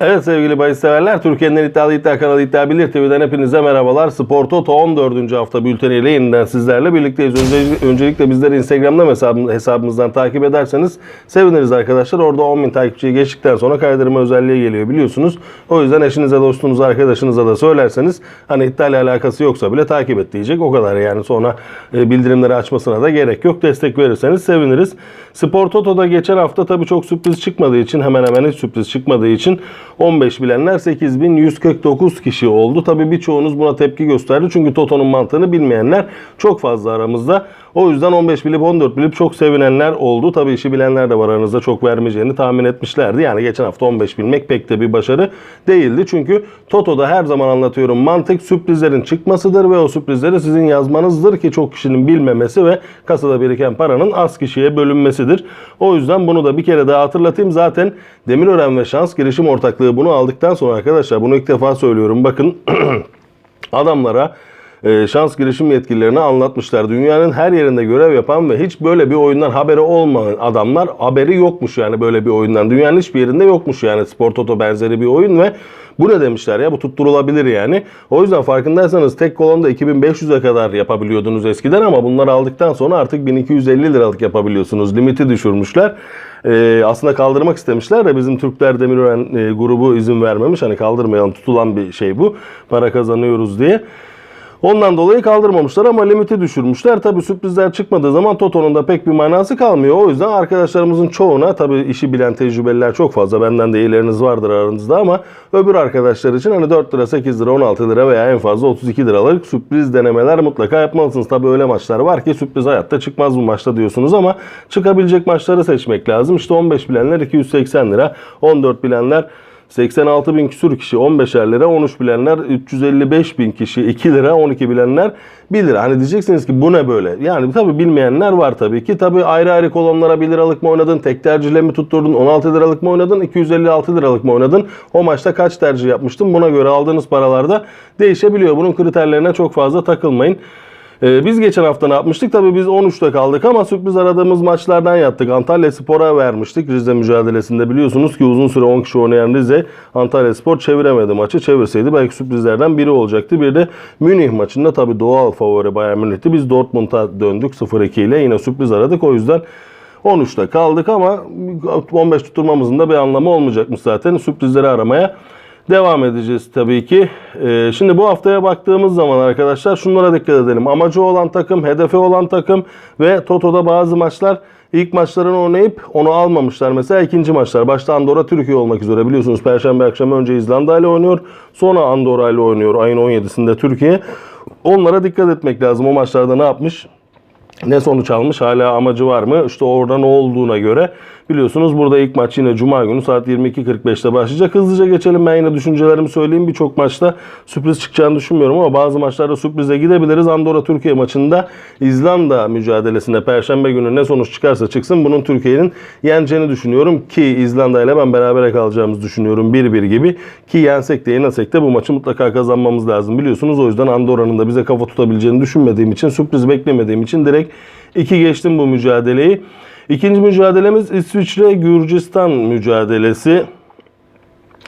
Evet sevgili bahis severler, Türkiye'nin en iddialı iddia kanalı İddia Bilir TV'den hepinize merhabalar. Spor Toto 14. hafta bülteniyle yeniden sizlerle birlikteyiz. Önce- öncelikle bizleri Instagram'dan hesabım- hesabımızdan takip ederseniz seviniriz arkadaşlar. Orada 10.000 takipçiyi geçtikten sonra kaydırma özelliği geliyor biliyorsunuz. O yüzden eşinize, dostunuza, arkadaşınıza da söylerseniz hani iddiayla alakası yoksa bile takip et diyecek. O kadar yani sonra e, bildirimleri açmasına da gerek yok. Destek verirseniz seviniriz. Spor Toto'da geçen hafta tabii çok sürpriz çıkmadığı için hemen hemen hiç sürpriz çıkmadığı için 15 bilenler 8149 kişi oldu. Tabii birçoğunuz buna tepki gösterdi. Çünkü Toto'nun mantığını bilmeyenler çok fazla aramızda. O yüzden 15 bilip 14 bilip çok sevinenler oldu. Tabii işi bilenler de var aranızda çok vermeyeceğini tahmin etmişlerdi. Yani geçen hafta 15 bilmek pek de bir başarı değildi. Çünkü Toto'da her zaman anlatıyorum mantık sürprizlerin çıkmasıdır ve o sürprizleri sizin yazmanızdır ki çok kişinin bilmemesi ve kasada biriken paranın az kişiye bölünmesidir. O yüzden bunu da bir kere daha hatırlatayım. Zaten Demirören ve Şans Girişim Ortaklığı bunu aldıktan sonra arkadaşlar bunu ilk defa söylüyorum. Bakın adamlara şans girişim yetkililerine anlatmışlar. Dünyanın her yerinde görev yapan ve hiç böyle bir oyundan haberi olmayan adamlar haberi yokmuş yani böyle bir oyundan. Dünyanın hiçbir yerinde yokmuş yani Spor Toto benzeri bir oyun ve bu ne demişler ya bu tutturulabilir yani. O yüzden farkındaysanız tek kolonda 2500'e kadar yapabiliyordunuz eskiden ama bunları aldıktan sonra artık 1250 liralık yapabiliyorsunuz. Limiti düşürmüşler. Ee, aslında kaldırmak istemişler de bizim Türkler Demirören e, grubu izin vermemiş. Hani kaldırmayalım tutulan bir şey bu. Para kazanıyoruz diye. Ondan dolayı kaldırmamışlar ama limiti düşürmüşler. Tabi sürprizler çıkmadığı zaman Toto'nun da pek bir manası kalmıyor. O yüzden arkadaşlarımızın çoğuna tabi işi bilen tecrübeliler çok fazla. Benden de iyileriniz vardır aranızda ama öbür arkadaşlar için hani 4 lira, 8 lira, 16 lira veya en fazla 32 liralık sürpriz denemeler mutlaka yapmalısınız. Tabi öyle maçlar var ki sürpriz hayatta çıkmaz bu maçta diyorsunuz ama çıkabilecek maçları seçmek lazım. İşte 15 bilenler 280 lira, 14 bilenler 86 bin küsur kişi 15'er lira, 13 bilenler 355 bin kişi 2 lira, 12 bilenler 1 lira. Hani diyeceksiniz ki bu ne böyle? Yani tabi bilmeyenler var tabii ki. Tabi ayrı ayrı kolonlara 1 liralık mı oynadın, tek tercihle mi tutturdun, 16 liralık mı oynadın, 256 liralık mı oynadın? O maçta kaç tercih yapmıştın? Buna göre aldığınız paralarda değişebiliyor. Bunun kriterlerine çok fazla takılmayın. Ee, biz geçen hafta ne yapmıştık? Tabii biz 13'te kaldık ama sürpriz aradığımız maçlardan yattık. Antalya Spor'a vermiştik Rize mücadelesinde. Biliyorsunuz ki uzun süre 10 kişi oynayan Rize Antalya Spor çeviremedi maçı. Çevirseydi belki sürprizlerden biri olacaktı. Bir de Münih maçında tabii doğal favori Bayern Münih'ti. Biz Dortmund'a döndük 0-2 ile. Yine sürpriz aradık. O yüzden 13'te kaldık ama 15 tutturmamızın da bir anlamı olmayacakmış zaten. Sürprizleri aramaya Devam edeceğiz tabii ki. Ee, şimdi bu haftaya baktığımız zaman arkadaşlar şunlara dikkat edelim. Amacı olan takım, hedefi olan takım ve Toto'da bazı maçlar ilk maçlarını oynayıp onu almamışlar. Mesela ikinci maçlar. Başta Andorra Türkiye olmak üzere biliyorsunuz. Perşembe akşamı önce İzlanda ile oynuyor. Sonra Andorra ile oynuyor ayın 17'sinde Türkiye. Onlara dikkat etmek lazım. O maçlarda ne yapmış? Ne sonuç almış? Hala amacı var mı? İşte orada ne olduğuna göre biliyorsunuz burada ilk maç yine Cuma günü saat 22.45'te başlayacak. Hızlıca geçelim ben yine düşüncelerimi söyleyeyim. Birçok maçta sürpriz çıkacağını düşünmüyorum ama bazı maçlarda sürprize gidebiliriz. Andorra Türkiye maçında İzlanda mücadelesine Perşembe günü ne sonuç çıkarsa çıksın bunun Türkiye'nin yeneceğini düşünüyorum ki İzlanda ile ben berabere kalacağımızı düşünüyorum 1-1 gibi ki yensek de yenesek de bu maçı mutlaka kazanmamız lazım biliyorsunuz. O yüzden Andorra'nın da bize kafa tutabileceğini düşünmediğim için sürpriz beklemediğim için direkt 2 geçtim bu mücadeleyi. İkinci mücadelemiz İsviçre Gürcistan mücadelesi.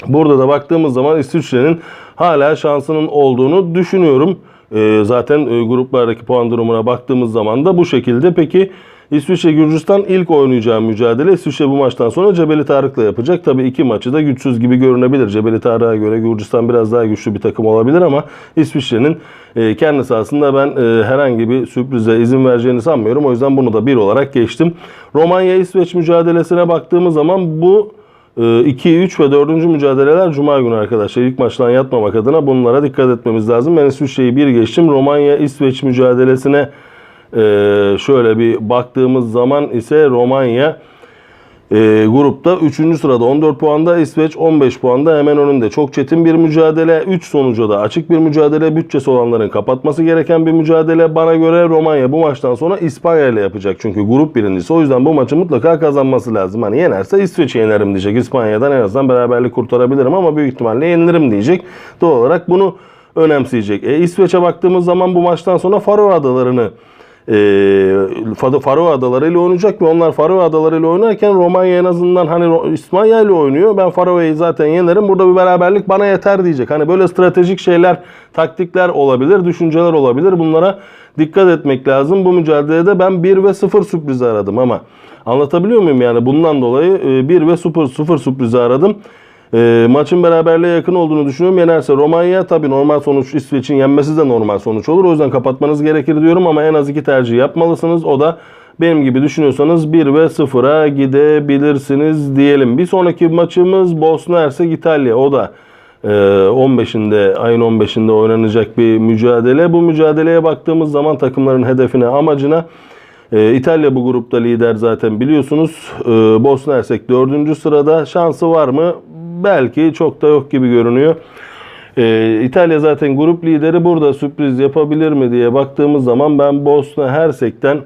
Burada da baktığımız zaman İsviçre'nin hala şansının olduğunu düşünüyorum. Ee, zaten e, gruplardaki puan durumuna baktığımız zaman da bu şekilde. Peki İsviçre Gürcistan ilk oynayacağı mücadele İsviçre bu maçtan sonra Cebeli Tarık'la yapacak. Tabii iki maçı da güçsüz gibi görünebilir. Cebeli Tarık'a göre Gürcistan biraz daha güçlü bir takım olabilir ama İsviçre'nin e, kendi sahasında ben e, herhangi bir sürprize izin vereceğini sanmıyorum. O yüzden bunu da bir olarak geçtim. Romanya-İsveç mücadelesine baktığımız zaman bu 2, 3 ve 4. mücadeleler Cuma günü arkadaşlar. İlk maçtan yatmamak adına bunlara dikkat etmemiz lazım. Ben İsviçre'yi bir geçtim. Romanya-İsveç mücadelesine e, şöyle bir baktığımız zaman ise Romanya e, grupta 3. sırada 14 puanda, İsveç 15 puanda hemen önünde. Çok çetin bir mücadele. 3 sonucu da açık bir mücadele. Bütçesi olanların kapatması gereken bir mücadele. Bana göre Romanya bu maçtan sonra İspanya ile yapacak. Çünkü grup birincisi. O yüzden bu maçı mutlaka kazanması lazım. Hani yenerse İsveç'i yenerim diyecek. İspanya'dan en azından beraberlik kurtarabilirim ama büyük ihtimalle yenilirim diyecek. Doğal olarak bunu önemseyecek. E, İsveç'e baktığımız zaman bu maçtan sonra Faroe Adaları'nı e, Fado- Faroe Adaları ile oynayacak ve onlar Faroe Adaları ile oynarken Romanya en azından hani İspanya ile oynuyor. Ben Faroe'yi zaten yenerim. Burada bir beraberlik bana yeter diyecek. Hani böyle stratejik şeyler, taktikler olabilir, düşünceler olabilir. Bunlara dikkat etmek lazım. Bu mücadelede ben 1 ve 0 sürprizi aradım ama anlatabiliyor muyum yani bundan dolayı e, 1 ve 0 0 sürprizi aradım. E, maçın beraberliğe yakın olduğunu düşünüyorum. Yenerse Romanya tabii normal sonuç İsveç'in yenmesi de normal sonuç olur. O yüzden kapatmanız gerekir diyorum ama en az iki tercih yapmalısınız. O da benim gibi düşünüyorsanız 1 ve 0'a gidebilirsiniz diyelim. Bir sonraki maçımız Bosna Hersek İtalya. O da e, 15'inde ayın 15'inde oynanacak bir mücadele. Bu mücadeleye baktığımız zaman takımların hedefine, amacına e, İtalya bu grupta lider zaten biliyorsunuz. E, Bosna Hersek 4. sırada. Şansı var mı? Belki çok da yok gibi görünüyor. E, İtalya zaten grup lideri burada sürpriz yapabilir mi diye baktığımız zaman ben Bosna Hersek'ten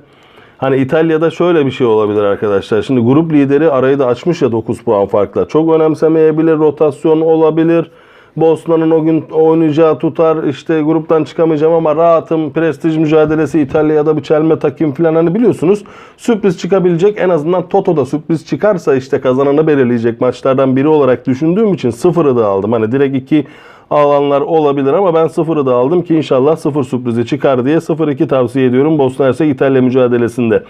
Hani İtalya'da şöyle bir şey olabilir arkadaşlar. Şimdi grup lideri arayı da açmış ya 9 puan farkla. Çok önemsemeyebilir, rotasyon olabilir. Bosna'nın o gün oynayacağı tutar. işte gruptan çıkamayacağım ama rahatım. Prestij mücadelesi İtalya'da bir çelme takayım falan hani biliyorsunuz. Sürpriz çıkabilecek. En azından Toto'da sürpriz çıkarsa işte kazananı belirleyecek maçlardan biri olarak düşündüğüm için sıfırı da aldım. Hani direkt iki alanlar olabilir ama ben sıfırı da aldım ki inşallah sıfır sürprizi çıkar diye 0-2 tavsiye ediyorum Bosna Hersek İtalya mücadelesinde.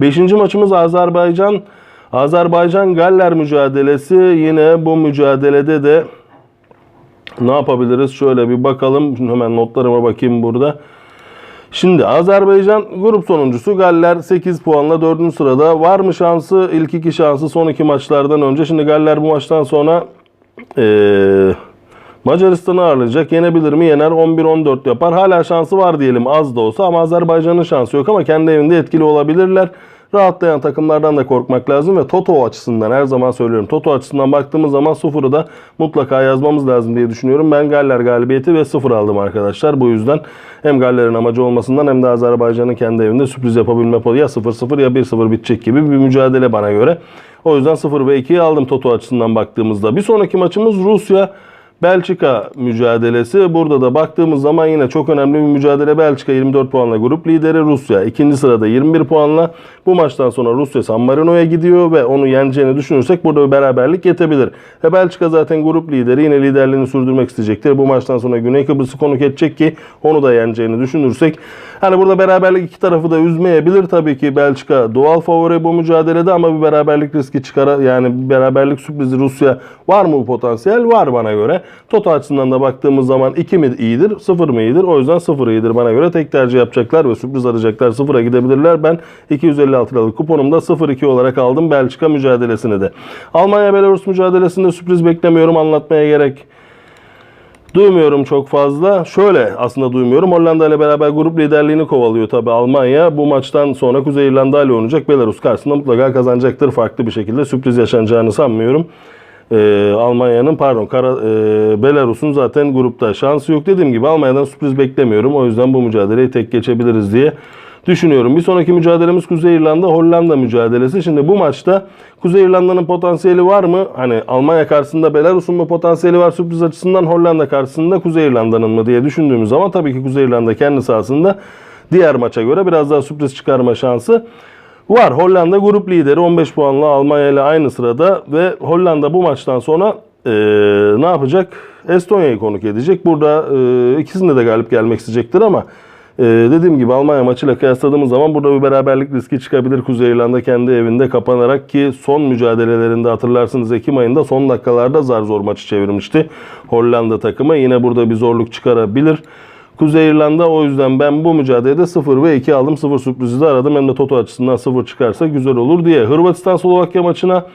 Beşinci maçımız Azerbaycan. Azerbaycan Galler mücadelesi yine bu mücadelede de ne yapabiliriz? Şöyle bir bakalım. Şimdi hemen notlarıma bakayım burada. Şimdi Azerbaycan grup sonuncusu Galler 8 puanla 4. sırada. Var mı şansı? İlk iki şansı son iki maçlardan önce. Şimdi Galler bu maçtan sonra eee Macaristan'ı ağırlayacak. Yenebilir mi? Yener. 11-14 yapar. Hala şansı var diyelim az da olsa ama Azerbaycan'ın şansı yok ama kendi evinde etkili olabilirler. Rahatlayan takımlardan da korkmak lazım ve Toto açısından her zaman söylüyorum. Toto açısından baktığımız zaman sıfırı da mutlaka yazmamız lazım diye düşünüyorum. Ben Galler galibiyeti ve sıfır aldım arkadaşlar. Bu yüzden hem Galler'in amacı olmasından hem de Azerbaycan'ın kendi evinde sürpriz yapabilme ya 0-0 ya 1-0 bitecek gibi bir mücadele bana göre. O yüzden 0 ve 2'yi aldım Toto açısından baktığımızda. Bir sonraki maçımız Rusya. Belçika mücadelesi. Burada da baktığımız zaman yine çok önemli bir mücadele. Belçika 24 puanla grup lideri. Rusya ikinci sırada 21 puanla. Bu maçtan sonra Rusya San Marino'ya gidiyor ve onu yeneceğini düşünürsek burada bir beraberlik yetebilir. Ve Belçika zaten grup lideri. Yine liderliğini sürdürmek isteyecektir. Bu maçtan sonra Güney Kıbrıs'ı konuk edecek ki onu da yeneceğini düşünürsek. Hani burada beraberlik iki tarafı da üzmeyebilir. Tabii ki Belçika doğal favori bu mücadelede ama bir beraberlik riski çıkar. Yani beraberlik sürprizi Rusya var mı bu potansiyel? Var bana göre. Toto açısından da baktığımız zaman 2 mi iyidir, 0 mı iyidir? O yüzden 0 iyidir bana göre. Tek tercih yapacaklar ve sürpriz arayacaklar. 0'a gidebilirler. Ben 256 liralık kuponumda 0-2 olarak aldım Belçika mücadelesini de. Almanya-Belarus mücadelesinde sürpriz beklemiyorum. Anlatmaya gerek Duymuyorum çok fazla. Şöyle aslında duymuyorum. Hollanda ile beraber grup liderliğini kovalıyor tabi Almanya. Bu maçtan sonra Kuzey İrlanda ile oynayacak. Belarus karşısında mutlaka kazanacaktır. Farklı bir şekilde sürpriz yaşanacağını sanmıyorum. Ee, Almanya'nın pardon Kara, e, Belarus'un zaten grupta şansı yok. Dediğim gibi Almanya'dan sürpriz beklemiyorum. O yüzden bu mücadeleyi tek geçebiliriz diye düşünüyorum. Bir sonraki mücadelemiz Kuzey İrlanda Hollanda mücadelesi. Şimdi bu maçta Kuzey İrlanda'nın potansiyeli var mı? Hani Almanya karşısında Belarus'un mu potansiyeli var sürpriz açısından Hollanda karşısında Kuzey İrlanda'nın mı diye düşündüğümüz zaman tabii ki Kuzey İrlanda kendi sahasında diğer maça göre biraz daha sürpriz çıkarma şansı var. Hollanda grup lideri 15 puanla Almanya ile aynı sırada ve Hollanda bu maçtan sonra eee, ne yapacak? Estonya'yı konuk edecek. Burada eee, ikisinde de galip gelmek isteyecektir ama eee, dediğim gibi Almanya maçıyla kıyasladığımız zaman burada bir beraberlik riski çıkabilir. Kuzey İrlanda kendi evinde kapanarak ki son mücadelelerinde hatırlarsınız Ekim ayında son dakikalarda zar zor maçı çevirmişti. Hollanda takımı yine burada bir zorluk çıkarabilir. Kuzey İrlanda o yüzden ben bu mücadelede 0 ve 2 aldım. 0 sürprizi de aradım. Hem de Toto açısından 0 çıkarsa güzel olur diye. Hırvatistan Slovakya maçına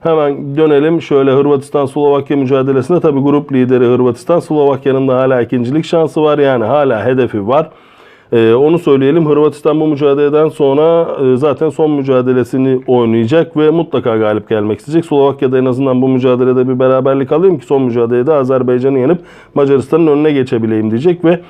hemen dönelim. Şöyle Hırvatistan Slovakya mücadelesinde tabi grup lideri Hırvatistan. Slovakya'nın da hala ikincilik şansı var. Yani hala hedefi var. Ee, onu söyleyelim. Hırvatistan bu mücadeleden sonra e, zaten son mücadelesini oynayacak ve mutlaka galip gelmek isteyecek. Slovakya'da en azından bu mücadelede bir beraberlik alayım ki son mücadelede Azerbaycan'ı yenip Macaristan'ın önüne geçebileyim diyecek ve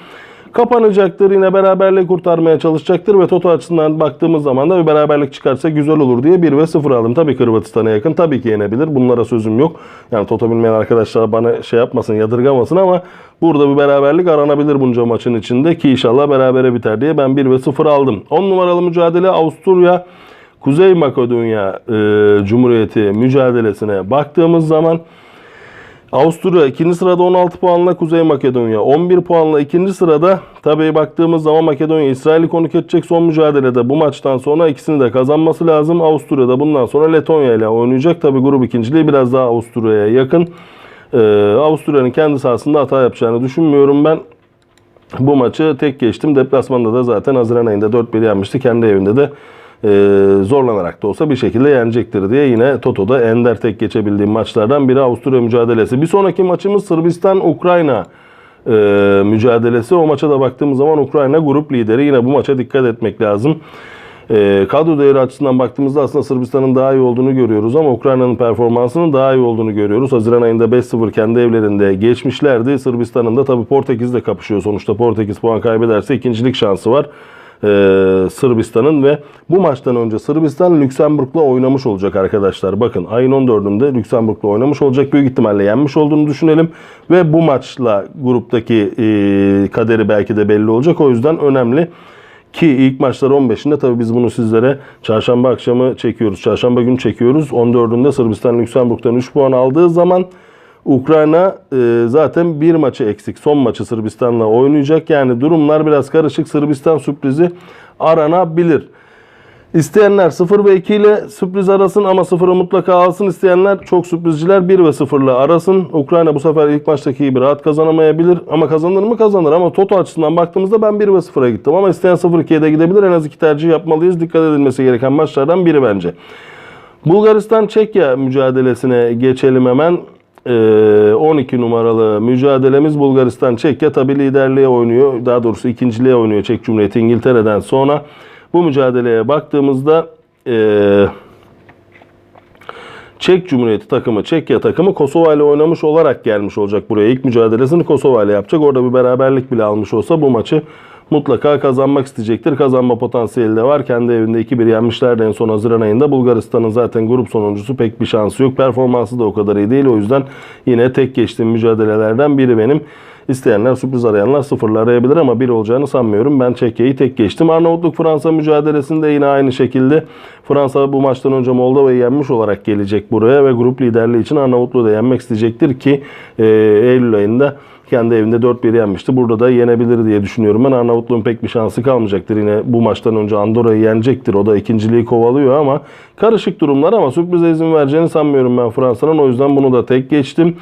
kapanacaktır. Yine beraberliği kurtarmaya çalışacaktır ve Toto açısından baktığımız zaman da bir beraberlik çıkarsa güzel olur diye 1 ve 0 aldım. Tabii Hırvatistan'a yakın. Tabii ki yenebilir. Bunlara sözüm yok. Yani Toto bilmeyen arkadaşlar bana şey yapmasın, yadırgamasın ama burada bir beraberlik aranabilir bunca maçın içinde ki inşallah berabere biter diye ben 1 ve 0 aldım. 10 numaralı mücadele Avusturya Kuzey Makedonya e, Cumhuriyeti mücadelesine baktığımız zaman Avusturya ikinci sırada 16 puanla Kuzey Makedonya 11 puanla ikinci sırada. Tabii baktığımız zaman Makedonya İsrail'i konuk edecek son mücadelede bu maçtan sonra ikisini de kazanması lazım. Avusturya da bundan sonra Letonya ile oynayacak. Tabii grup ikinciliği biraz daha Avusturya'ya yakın. Ee, Avusturya'nın kendi sahasında hata yapacağını düşünmüyorum ben. Bu maçı tek geçtim. Deplasmanda da zaten Haziran ayında 4-1 yenmişti. Kendi evinde de e, zorlanarak da olsa bir şekilde yenecektir diye yine Toto'da ender tek geçebildiğim maçlardan biri Avusturya mücadelesi. Bir sonraki maçımız Sırbistan-Ukrayna e, mücadelesi. O maça da baktığımız zaman Ukrayna grup lideri. Yine bu maça dikkat etmek lazım. E, kadro değeri açısından baktığımızda aslında Sırbistan'ın daha iyi olduğunu görüyoruz ama Ukrayna'nın performansının daha iyi olduğunu görüyoruz. Haziran ayında 5-0 kendi evlerinde geçmişlerdi. Sırbistan'ın da tabii Portekiz'le kapışıyor sonuçta. Portekiz puan kaybederse ikincilik şansı var. Ee, Sırbistan'ın ve bu maçtan önce Sırbistan Lüksemburg'la oynamış olacak arkadaşlar. Bakın ayın 14'ünde Lüksemburg'la oynamış olacak. Büyük ihtimalle yenmiş olduğunu düşünelim. Ve bu maçla gruptaki e, kaderi belki de belli olacak. O yüzden önemli. Ki ilk maçlar 15'inde tabii biz bunu sizlere çarşamba akşamı çekiyoruz. Çarşamba günü çekiyoruz. 14'ünde Sırbistan Lüksemburg'dan 3 puan aldığı zaman Ukrayna e, zaten bir maçı eksik. Son maçı Sırbistan'la oynayacak. Yani durumlar biraz karışık. Sırbistan sürprizi aranabilir. İsteyenler 0 ve 2 ile sürpriz arasın ama 0'ı mutlaka alsın. İsteyenler çok sürprizciler 1 ve 0 ile arasın. Ukrayna bu sefer ilk maçtaki gibi rahat kazanamayabilir. Ama kazanır mı kazanır. Ama Toto açısından baktığımızda ben 1 ve 0'a gittim. Ama isteyen 0-2'ye de gidebilir. En az iki tercih yapmalıyız. Dikkat edilmesi gereken maçlardan biri bence. Bulgaristan-Çekya mücadelesine geçelim hemen. Ee, 12 numaralı mücadelemiz Bulgaristan Çekya tabi liderliğe oynuyor. Daha doğrusu ikinciliğe oynuyor Çek Cumhuriyeti İngiltere'den sonra. Bu mücadeleye baktığımızda ee, Çek Cumhuriyeti takımı, Çekya takımı Kosova ile oynamış olarak gelmiş olacak buraya. İlk mücadelesini Kosova ile yapacak. Orada bir beraberlik bile almış olsa bu maçı mutlaka kazanmak isteyecektir. Kazanma potansiyeli de var. Kendi evinde 2-1 yenmişlerdi en son Haziran ayında. Bulgaristan'ın zaten grup sonuncusu pek bir şansı yok. Performansı da o kadar iyi değil. O yüzden yine tek geçtiğim mücadelelerden biri benim. İsteyenler sürpriz arayanlar sıfırla arayabilir ama bir olacağını sanmıyorum. Ben Çekya'yı tek geçtim. Arnavutluk-Fransa mücadelesinde yine aynı şekilde Fransa bu maçtan önce Moldova'yı yenmiş olarak gelecek buraya ve grup liderliği için Arnavutluğu da yenmek isteyecektir ki e, Eylül ayında kendi evinde 4-1 yenmişti. Burada da yenebilir diye düşünüyorum. Ben Arnavutluğun pek bir şansı kalmayacaktır. Yine bu maçtan önce Andorra'yı yenecektir. O da ikinciliği kovalıyor ama karışık durumlar ama sürprize izin vereceğini sanmıyorum ben Fransa'nın. O yüzden bunu da tek geçtim.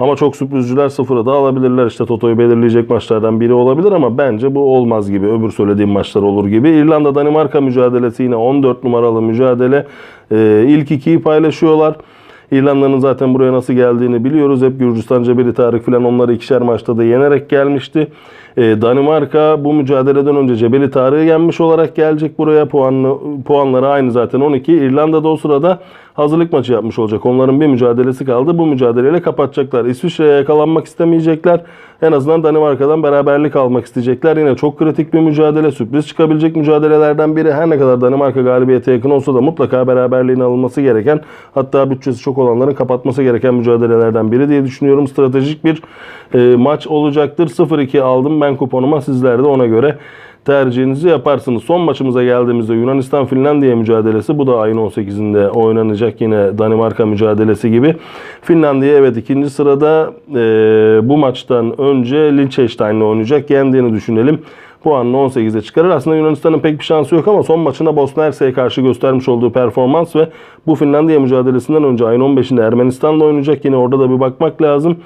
Ama çok sürprizciler sıfırı da alabilirler. İşte Toto'yu belirleyecek maçlardan biri olabilir ama bence bu olmaz gibi. Öbür söylediğim maçlar olur gibi. İrlanda-Danimarka mücadelesi yine 14 numaralı mücadele. Ee, ilk ikiyi paylaşıyorlar. İrlanda'nın zaten buraya nasıl geldiğini biliyoruz. Hep Gürcistan, Cebeli Tarık falan onları ikişer maçta da yenerek gelmişti. Ee, Danimarka bu mücadeleden önce Cebeli Tarık'ı yenmiş olarak gelecek buraya. Puanlı, puanları aynı zaten 12. İrlanda'da o sırada hazırlık maçı yapmış olacak. Onların bir mücadelesi kaldı. Bu mücadeleyle kapatacaklar. İsviçre'ye yakalanmak istemeyecekler. En azından Danimarka'dan beraberlik almak isteyecekler. Yine çok kritik bir mücadele. Sürpriz çıkabilecek mücadelelerden biri. Her ne kadar Danimarka galibiyete yakın olsa da mutlaka beraberliğin alınması gereken hatta bütçesi çok olanların kapatması gereken mücadelelerden biri diye düşünüyorum. Stratejik bir e, maç olacaktır. 0-2 aldım ben kuponuma. Sizler de ona göre tercihinizi yaparsınız. Son maçımıza geldiğimizde Yunanistan-Finlandiya mücadelesi. Bu da ayın 18'inde oynanacak yine Danimarka mücadelesi gibi. Finlandiya evet ikinci sırada e, bu maçtan önce Liechtenstein'le oynayacak. Yendiğini düşünelim. Puanını 18'e çıkarır. Aslında Yunanistan'ın pek bir şansı yok ama son maçında Bosna Hersek'e karşı göstermiş olduğu performans ve bu Finlandiya mücadelesinden önce ayın 15'inde Ermenistan'la oynayacak. Yine orada da bir bakmak lazım.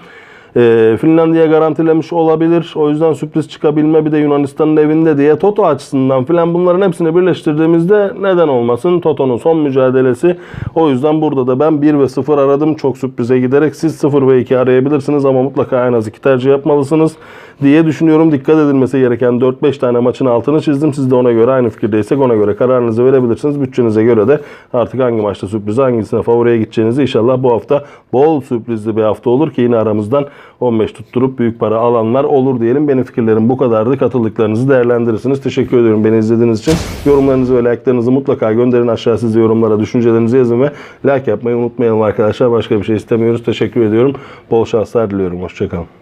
Ee, Finlandiya garantilemiş olabilir. O yüzden sürpriz çıkabilme bir de Yunanistan'ın evinde diye Toto açısından filan bunların hepsini birleştirdiğimizde neden olmasın Toto'nun son mücadelesi. O yüzden burada da ben 1 ve 0 aradım. Çok sürprize giderek siz 0 ve 2 arayabilirsiniz ama mutlaka en az 2 tercih yapmalısınız. Diye düşünüyorum. Dikkat edilmesi gereken 4-5 tane maçın altını çizdim. Siz de ona göre aynı fikirdeysek ona göre kararınızı verebilirsiniz. Bütçenize göre de artık hangi maçta sürpriz hangisine favoriye gideceğinizi inşallah bu hafta bol sürprizli bir hafta olur ki yine aramızdan 15 tutturup büyük para alanlar olur diyelim. Benim fikirlerim bu kadardı. Katıldıklarınızı değerlendirirsiniz. Teşekkür ediyorum beni izlediğiniz için. Yorumlarınızı ve like'larınızı mutlaka gönderin. Aşağı siz yorumlara düşüncelerinizi yazın ve like yapmayı unutmayalım arkadaşlar. Başka bir şey istemiyoruz. Teşekkür ediyorum. Bol şanslar diliyorum. Hoşçakalın.